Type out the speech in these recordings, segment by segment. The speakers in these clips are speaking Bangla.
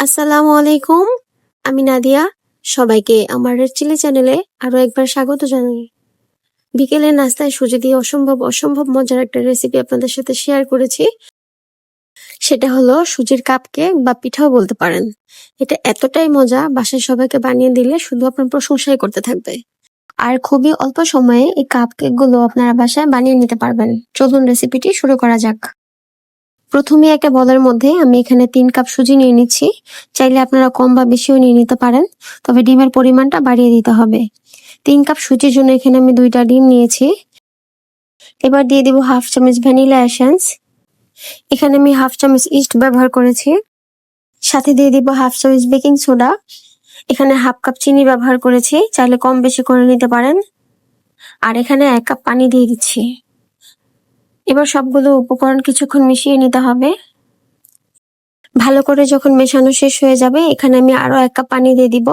আসসালামু আলাইকুম, আমি নাদিয়া। সবাইকে আমার চিলি চ্যানেলে আরও একবার স্বাগত জানাই। বিকেলের নাস্তায় সুজি দিয়ে অসম্ভব অসম্ভব মজার একটা রেসিপি আপনাদের সাথে শেয়ার করেছি। সেটা হলো সুজির কাপ কেক বা পিঠাও বলতে পারেন। এটা এতটাই মজা, বাসায় সবাইকে বানিয়ে দিলে শুধু আপনার প্রশংসাই করতে থাকবে। আর খুবই অল্প সময়ে এই কাপ কেকগুলো আপনারা বাসায় বানিয়ে নিতে পারবেন। চলুন রেসিপিটি শুরু করা যাক। প্রথমে একটা বলের মধ্যে আমি এখানে তিন কাপ সুজি নিয়ে নিচ্ছি। চাইলে আপনারা কম বা বেশিও নিয়ে নিতে পারেন, তবে ডিমের পরিমাণটা বাড়িয়ে দিতে হবে। তিন কাপ সুজির জন্য এখানে আমি দুইটা ডিম নিয়েছি। এবার দিয়ে দিব হাফ চামচ ভ্যানিলা এসেন্স। এখানে আমি হাফ চামচ ইস্ট ব্যবহার করেছি। সাথে দিয়ে দিব হাফ চামচ বেকিং সোডা। এখানে হাফ কাপ চিনি ব্যবহার করেছি, চাইলে কম বেশি করে নিতে পারেন। আর এখানে এক কাপ পানি দিয়ে দিচ্ছি। এবার সবগুলো উপকরণ কিছুক্ষণ মিশিয়ে নিতে হবে। ভালো করে যখন মেশানো শেষ হয়ে যাবে, এখানে আমি আরও এক কাপ পানি দিয়ে দিব।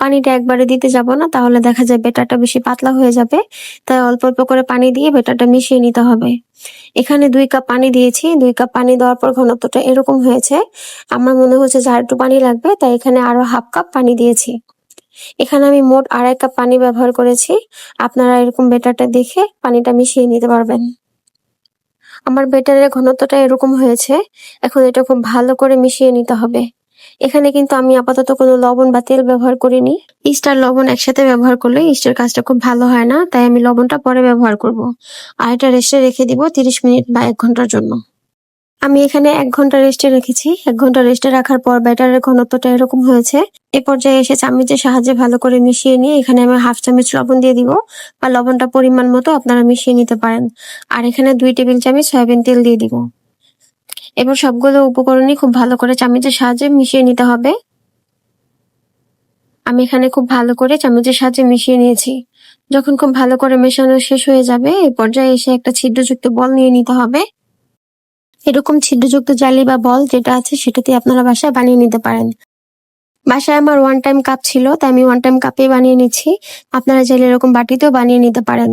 পানিটা একবারে দিতে যাব না, তাহলে দেখা যায় বেটারটা বেশি পাতলা হয়ে যাবে। তাই অল্প অল্প করে পানি দিয়ে বেটারটা মিশিয়ে নিতে হবে। এখানে দুই কাপ পানি দিয়েছি। দুই কাপ পানি দেওয়ার পর ঘনত্বটা এরকম হয়েছে। আমার মনে হচ্ছে যে একটু পানি লাগবে, তাই এখানে আরও হাফ কাপ পানি দিয়েছি। এখানে আমি মোট আড়াই কাপ পানি ব্যবহার করেছি। আপনারা এরকম বেটারটা দেখে পানিটা মিশিয়ে নিতে পারবেন। আমার বেটারের ঘনত্বটা এরকম হয়েছে, এখন এটা খুব ভালো করে মিশিয়ে নিতে হবে। এখানে কিন্তু আমি আপাতত কোনো লবণ বা তেল ব্যবহার করিনি। ইস্টার লবণ একসাথে ব্যবহার করলে ইস্টের কাজটা খুব ভালো হয় না, তাই আমি লবণটা পরে ব্যবহার করব। আর এটা রেস্টে রেখে দিব তিরিশ মিনিট বা এক ঘণ্টার জন্য। আমি এখানে এক ঘণ্টা রেস্টে রেখেছি। এক ঘণ্টা রেস্টে রাখার পর ব্যাটারের ঘনত্বটা এরকম হয়েছে। এ পর্যায়ে এসে চামচের সাহায্যে ভালো করে মিশিয়ে নিয়ে এখানে আমি হাফ চামচ লবণ দিয়ে দিব বা লবণটা পরিমাণ মতো আপনারা মিশিয়ে নিতে পারেন। আর এখানে দুই টেবিল চামচ সয়াবিন তেল দিয়ে দিব। এবার সবগুলো উপকরণই খুব ভালো করে চামচের সাহায্যে মিশিয়ে নিতে হবে। আমি এখানে খুব ভালো করে চামচের সাহায্যে মিশিয়ে নিয়েছি। যখন খুব ভালো করে মেশানো শেষ হয়ে যাবে এই পর্যায়ে এসে একটা ছিদ্রযুক্ত বল নিয়ে নিতে হবে। এরকম ছিদ্রযুক্ত জালি বা বল যেটা আছে সেটাতে আপনারা বাসায় বানিয়ে নিতে পারেন। বাসায় আমার ওয়ান টাইম কাপ ছিল, তাই আমি ওয়ান টাইম কাপে বানিয়ে নিচ্ছি। আপনারা চাইলে এরকম বাটিতেও বানিয়ে নিতে পারেন।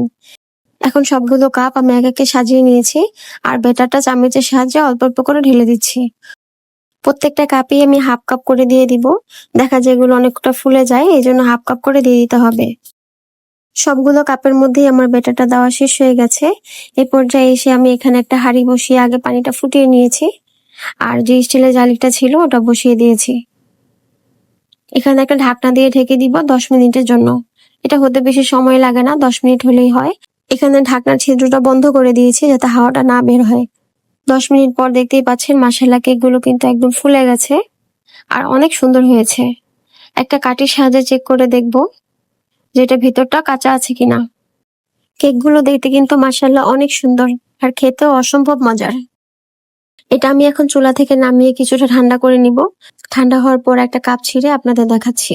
এখন সবগুলো কাপ আমি এক একে সাজিয়ে নিয়েছি, আর বেটারটা চামচের সাহায্যে অল্প অল্প করে ঢেলে দিচ্ছি। প্রত্যেকটা কাপেই আমি হাফ কাপ করে দিয়ে দিব। দেখা যায় এগুলো অনেকটা ফুলে যায় এই জন্য হাফ কাপ করে দিয়ে দিতে হবে। সবগুলো কাপের মধ্যেই আমার বেটারটা দেওয়া শেষ হয়ে গেছে। এ পর্যায়ে এসে আমি এখানে একটা হাঁড়ি বসিয়ে আগে পানিটা ফুটিয়ে নিয়েছি। আর যে স্টিলের জালিটা ছিল, ওটা বসিয়ে দিয়েছি। এখানে একটা ঢাকনা দিয়ে ঢেকে দিব দশ মিনিটের জন্য। এটা হতে বেশি সময় লাগে না, দশ মিনিট হলেই হয়। এখানে ঢাকনার ছিদ্রটা বন্ধ করে দিয়েছি যাতে হাওয়াটা না বের হয়। দশ মিনিট পর দেখতেই পাচ্ছেন মাসালা কেকগুলো কিন্তু একদম ফুলে গেছে। আর অনেক সুন্দর হয়েছে। একটা কাঠির সাহায্যে চেক করে দেখব। যেটা ভিতরটা কাঁচা আছে কিনা। কেকগুলো দেখতে কিন্তু মাসাল্লাহ অনেক সুন্দর আর খেতেও অসম্ভব মজার। এটা আমি এখন চুলা থেকে নামিয়ে কিছুটা ঠান্ডা করে নিব। ঠান্ডা হওয়ার পর একটা কাপ ছিঁড়ে আপনাদের দেখাচ্ছি।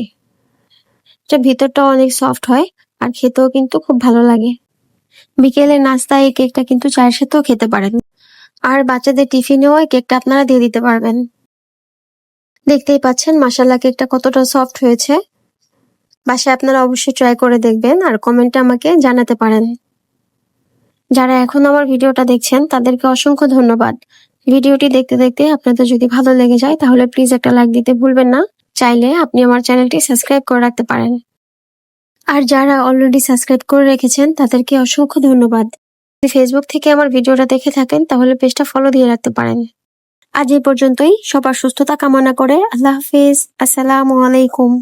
এটা ভিতরটা অনেক সফট হয় আর খেতেও কিন্তু খুব ভালো লাগে। বিকেলে নাস্তায় এই কেকটা কিন্তু চায়ের সাথেও খেতে পারেন। আর বাচ্চাদের টিফিনেও এই কেকটা আপনারা দিয়ে দিতে পারবেন। দেখতেই পাচ্ছেন মাসাল্লা কেকটা কতটা সফট হয়েছে। বাসায় আপনারা অবশ্যই ট্রাই করে দেখবেন আর কমেন্টে আমাকে জানাতে পারেন। যারা এখন আমার ভিডিওটা দেখছেন, তাদেরকে অসংখ্য ধন্যবাদ। ভিডিওটি দেখতে দেখতে আপনাদের যদি ভালো লেগে যায়, তাহলে প্লিজ একটা লাইক দিতে ভুলবেন না। চাইলে আপনি আমার চ্যানেলটি সাবস্ক্রাইব করে রাখতে পারেন। আর যারা অলরেডি সাবস্ক্রাইব করে রেখেছেন, তাদেরকে অসংখ্য ধন্যবাদ। যদি ফেসবুক থেকে আমার ভিডিওটা দেখে থাকেন, তাহলে পেজটা ফলো দিয়ে রাখতে পারেন। আজ এই পর্যন্তই। সবার সুস্থতা কামনা করে। আল্লাহ হাফিজ। আসসালামু আলাইকুম।